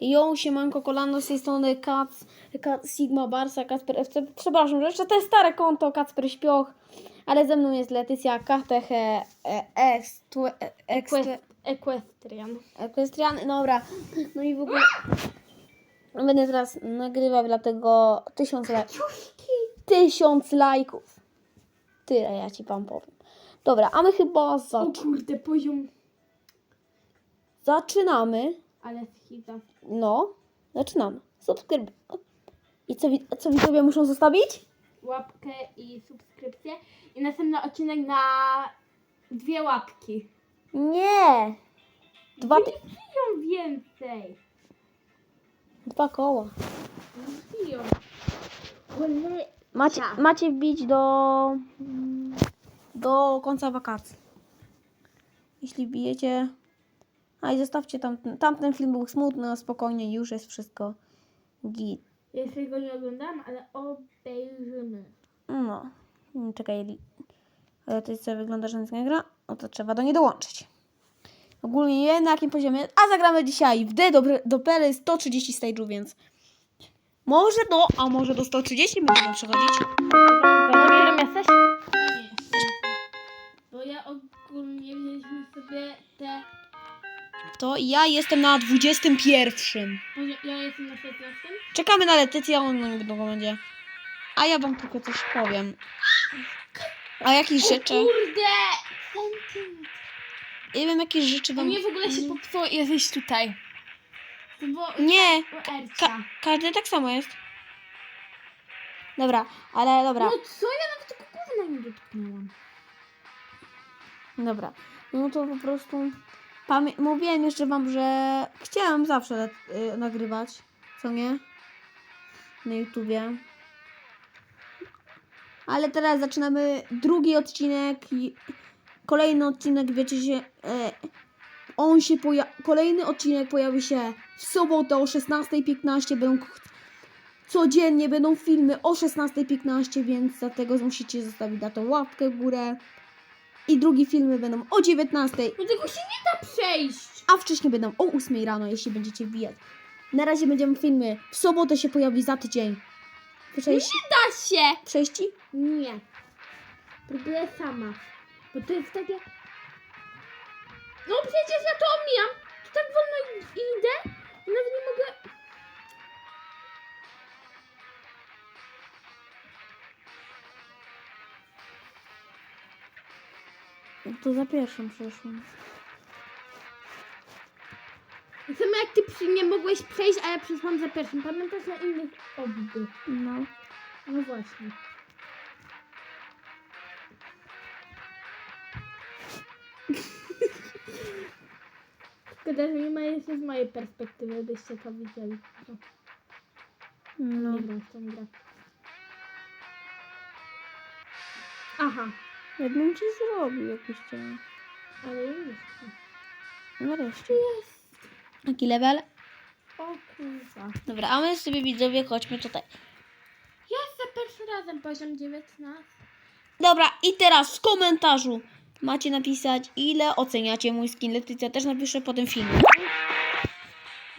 Jo, siemanko, kolano z tej strony Kac, Kac Sigma Barsa, Kacper FC. Przepraszam, że jeszcze to jest stare konto, Kacper Śpioch, ale ze mną jest Letycja Kateche e, Ex, e, ex, equestrian. Equestrian. Dobra, no i w ogóle będę teraz nagrywał, dlatego tysiąc lajków. Tysiąc lajków. Tyle ja ci pan powiem. Dobra, a my chyba O zac- kurde, poziom. zaczynamy. Ale schiza. No, zaczynamy. Subskryb. I co, wi- co widzowie muszą zostawić? Łapkę i subskrypcję. I następny odcinek na dwie łapki. Nie! Dwa, ty- Wbiją więcej. dwa koła. Cholera. Macie, Tak. macie wbić do, do końca wakacji. Jeśli bijecie. A i zostawcie tamten. Tamten film był smutny, a spokojnie, już jest wszystko git. Jeszcze go nie oglądam, ale obejrzymy. No. Czekaj. Ale to jest co wygląda, że nic nie gra? No to trzeba do niej dołączyć. Ogólnie nie na jakim poziomie. A zagramy dzisiaj w D do, do Pery 130 stage'ów, więc może do, a może do 130 będziemy przechodzić. Którym jesteś? Bo ja ogólnie wzięliśmy sobie te... To ja jestem na 21. poziom- Ja jestem na 16. Czekamy na Letycję, a on niedługo będzie. A ja wam tylko coś powiem. A jakieś rzeczy. Kurde! Centymetr. Nie wiem, jakieś rzeczy U wam. mnie w ogóle się popsuło i jesteś tutaj. To było Nie! Ercia. Ka- każdy tak samo jest. Dobra, ale dobra. No co? Ja nawet tego gówna nie dotknęłam. Dobra. No to po prostu. Pamię- mówiłem jeszcze wam, że chciałam zawsze y, nagrywać. Co nie? Na YouTubie. Ale teraz zaczynamy drugi odcinek. i Kolejny odcinek, wiecie się. E, on się Kolejny odcinek pojawi się w sobotę o 16.15. Będą codziennie będą filmy o 16.15, więc dlatego musicie zostawić na tą łapkę w górę. I drugi filmy będą o 19.00, No tego się nie da przejść. a wcześniej będą o 8 rano, jeśli będziecie wbijać. Na razie będziemy filmy. W sobotę się pojawi za tydzień. Przejść? Da się. Przejści? Nie. Próbuję sama. Bo to jest takie... No przecież ja to omijam. To tak wolno idę. To za pierwszym przeszłam. Samo jak ty przy nie mogłeś przejść, a ja przeszłam za pierwszym. Pamiętasz na innych obu. No. No właśnie. Szkoda, że nie ma jeszcze z mojej perspektywy, byście to widzieli. No, No. nie gram w tą grę. Aha, Ja bym ci zrobił jakiś cień. ale już. Nareszcie. Jest. Jaki level? O kurwa. Dobra, a my sobie widzowie chodźmy tutaj. Jest za pierwszym razem poziom 19. Dobra, i teraz w komentarzu macie napisać, ile oceniacie mój skin. Letycja też napisze po tym filmie.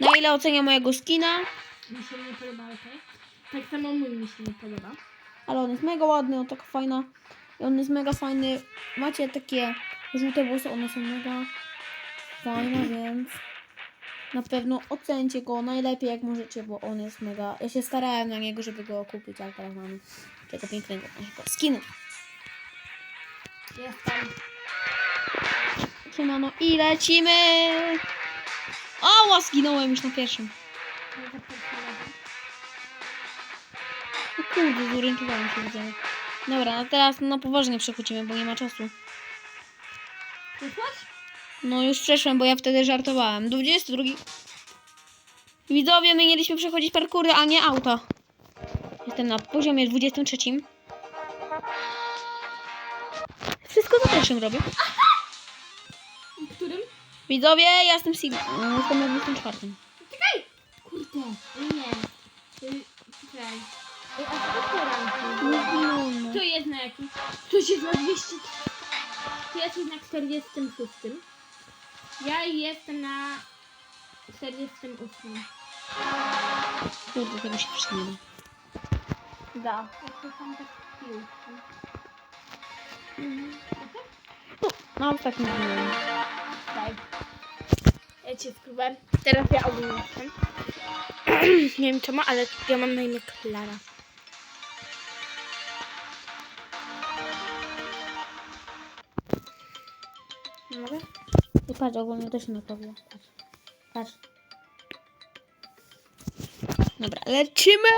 Na ile ocenia mojego skina. Mi się nie podoba, okej? Tak samo mój mi się nie podoba. Ale on jest mega ładny, on taka fajna. I on jest mega fajny. Macie takie żółte włosy, one są mega fajne, więc na pewno ocencie go najlepiej jak możecie, bo on jest mega. Ja się starałem na niego, żeby go kupić, ale teraz mamy tego pięknego naszego skinu. Jestem. Siemano i lecimy! Ała, zginąłem już na pierwszym. O kurde, zorientowałem się widzę. Dobra, a teraz na poważnie przechodzimy, bo nie ma czasu. Przeszłaś? No już przeszłem, bo ja wtedy żartowałem. 22. Widzowie, my mieliśmy przechodzić parkury, a nie auta. Jestem na poziomie 23. Wszystko za pierwszym robię. W którym? Widzowie, ja jestem Sigma. No, Jestem na 24. Czekaj! Kurde, Ktoś jest na 200. Ty jesteś na 46. Ja jestem na 48. Kurde, tego się przyjmie. Da. Ja to tam tak pił. No, w takim razie. Tak. Ja cię spróbuję. Teraz ja ogólnie jestem. Nie wiem czemu, ale ja mam na imię Klara. Patrz, ogólnie też się naprawiło. Patrz. Patrz. Dobra, lecimy!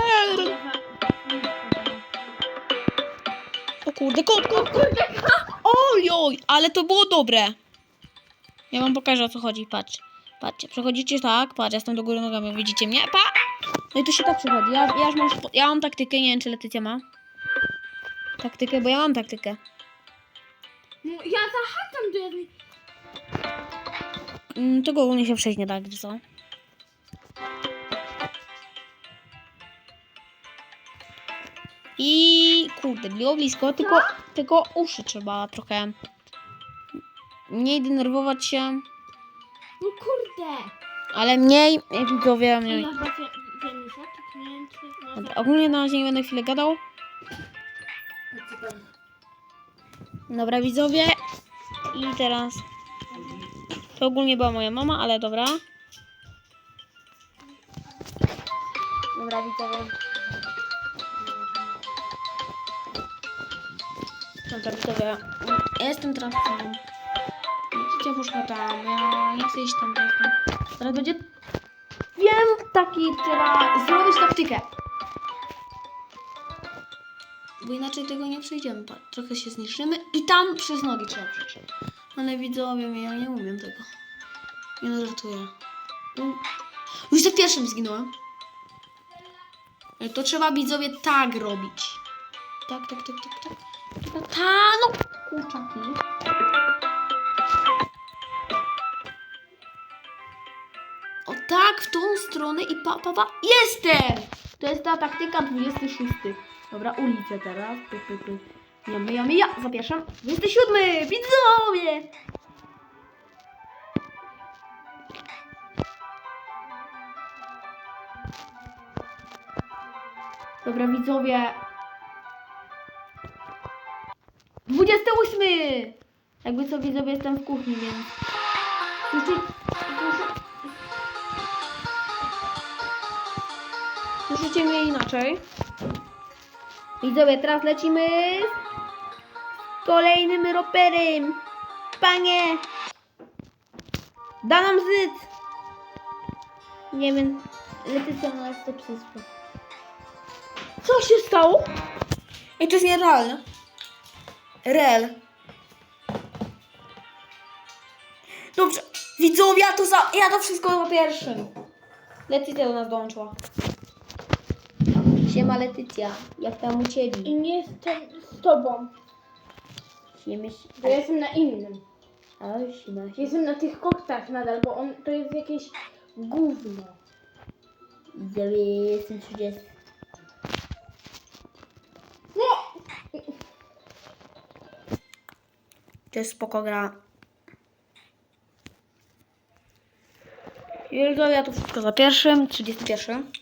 O kurde, kot, kot, kot! Oj, oj, ale to było dobre. Ja wam pokażę o co chodzi, patrz. Patrzcie, przechodzicie tak, patrz, ja jestem do góry nogami, widzicie mnie? Pa! No i tu się tak przechodzi. Ja, ja już mam, ja mam taktykę, nie wiem czy Letycja ma. Taktykę, bo ja mam taktykę. No, ja zahaczam do jednej. Mm, tego ogólnie się przejść nie da, gdy co? I kurde, było blisko, tylko, tylko uszy trzeba trochę mniej denerwować się, No kurde. ale mniej, jak widzowie, mniej. Chyba wie- czy nie wiem, czy... no, Dobra, ogólnie na razie nie będę chwilę gadał. co tam? Dobra, widzowie. I teraz. To ogólnie była moja mama, ale dobra. Dobra, widzowie. Dobra, widzowie. Ja jestem teraz tam. Widzicie, poszła tam. Ja nie chcę iść tam. tam. Teraz będzie. Wiem, taki trzeba zrobić taktykę. Bo inaczej tego nie przejdziemy. Trochę się zniszczymy i tam przez nogi trzeba przejść. Ale widzowie, ja nie umiem tego. Nie no, żartuję. Mm. Już za pierwszym zginąłem. Ale To trzeba widzowie tak robić. Tak, tak, tak, tak, tak. Ta, no kurczaki. O tak, w tą stronę i pa, pa, pa. Jestem! To jest ta taktyka 26. Dobra, ulicę teraz. Jamy, jamy, ja. Zapraszam. 27. Widzowie! Dobra, widzowie. 28! Jakby co widzowie jestem w kuchni, więc... Słyszycie? Słyszycie mnie inaczej? Widzowie, teraz lecimy z kolejnym roperem. Panie! Da nam zyc! Nie wiem, Letycja nas to przysła. Co się stało? Ej, to jest nierealne. Rel. Dobrze, widzowie, ja to, za, ja to wszystko za pierwszym. Letycja do nas dołączyła. Siema Letycja, jak tam u Ciebie? I nie jestem z tobą, Siema, bo ja jestem na innym. a, siema, Jestem na tych koktach nadal, bo on to jest jakieś gówno. Widzowie, jestem 30. No! To jest spoko gra. Ja to wszystko za pierwszym, 31.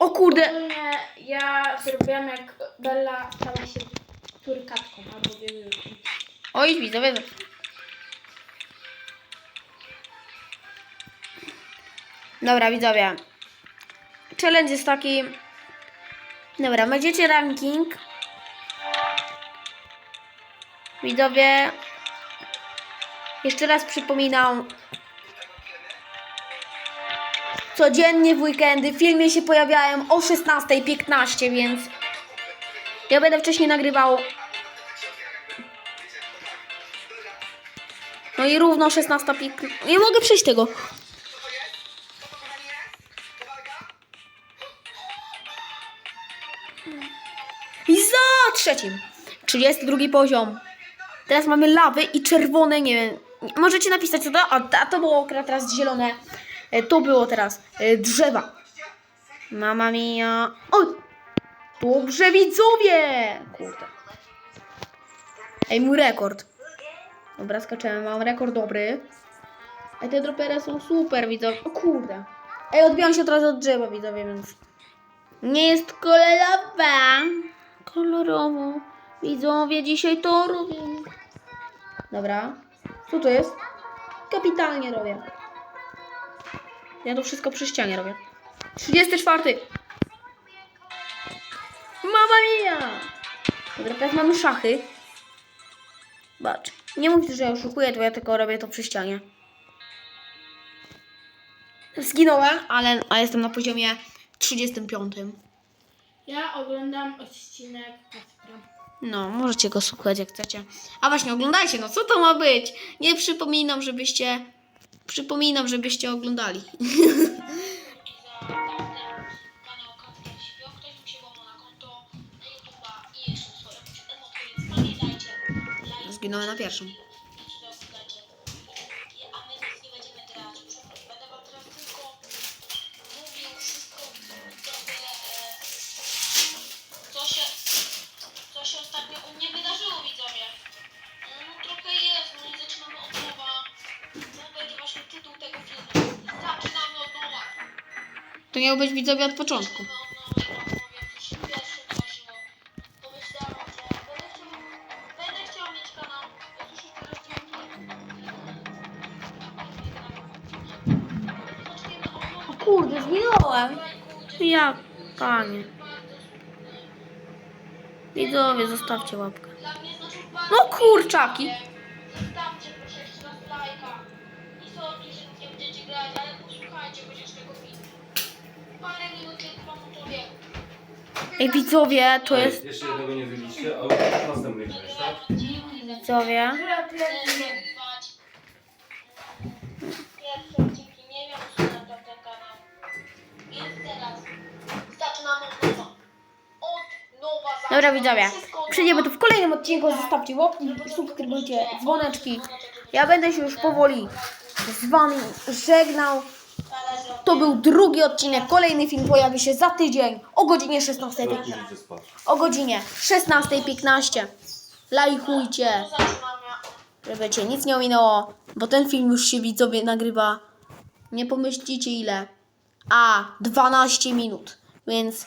O kurde! Ogólnie ja zrobiłam jak Bella stała się turkatką albo wiewiórką. Oj, widzowie. Dobra, widzowie. Challenge jest taki. Dobra, będziecie ranking. Widzowie. Jeszcze raz przypominam. Codziennie w weekendy w filmie się pojawiają o 16.15, więc ja będę wcześniej nagrywał No i równo 16 pik. Nie mogę przejść tego. I za trzecim. 32 poziom. Teraz mamy lawy i czerwone, nie wiem. Możecie napisać co to, a, a to było teraz zielone. E, To było teraz e, drzewa. Mama mia. O! Dobrze widzowie! Kurde. Ej, mój rekord. Dobra, skaczemy. Mam rekord dobry. A te dropery są super, widzę. O kurde. Ej, odbijam się teraz od drzewa, widzowie, więc... Nie jest kolorowa. Kolorowo. Widzowie, dzisiaj to robimy. Dobra. Co to jest? Kapitalnie robię. Ja to wszystko przy ścianie robię. 34. Mama mia! Dobra, teraz mamy szachy. Bacz. Nie mów, że ja oszukuję, to ja tylko robię to przy ścianie. Zginąłem, ale, ale jestem na poziomie 35. Ja oglądam odcinek Kaspra. No, możecie go słuchać jak chcecie. A właśnie, oglądajcie, no co to ma być? Nie przypominam, żebyście... Przypominam, żebyście oglądali. kanał Kacper Śpioch, To miał być widzowie od początku. Nowa. Kurde, zginąłem. Ja, panie. Widzowie, zostawcie łapkę. No kurczaki. Ej, widzowie, to jest... Jeszcze jednego nie a już następny grałeś, tak? Widzowie. Dobra, widzowie. Nowa. tu w kolejnym odcinku. Zostawcie łapki, subskrybujcie, dzwoneczki. Ja będę się już powoli z wami żegnał. To był drugi odcinek. Kolejny film pojawi się za tydzień o godzinie 16.15. Teraz idziecie spać. O godzinie 16.15. Lajkujcie, żeby cię nic nie ominęło, bo ten film już się widzowie nagrywa. Nie pomyślicie ile. A, 12 minut. Więc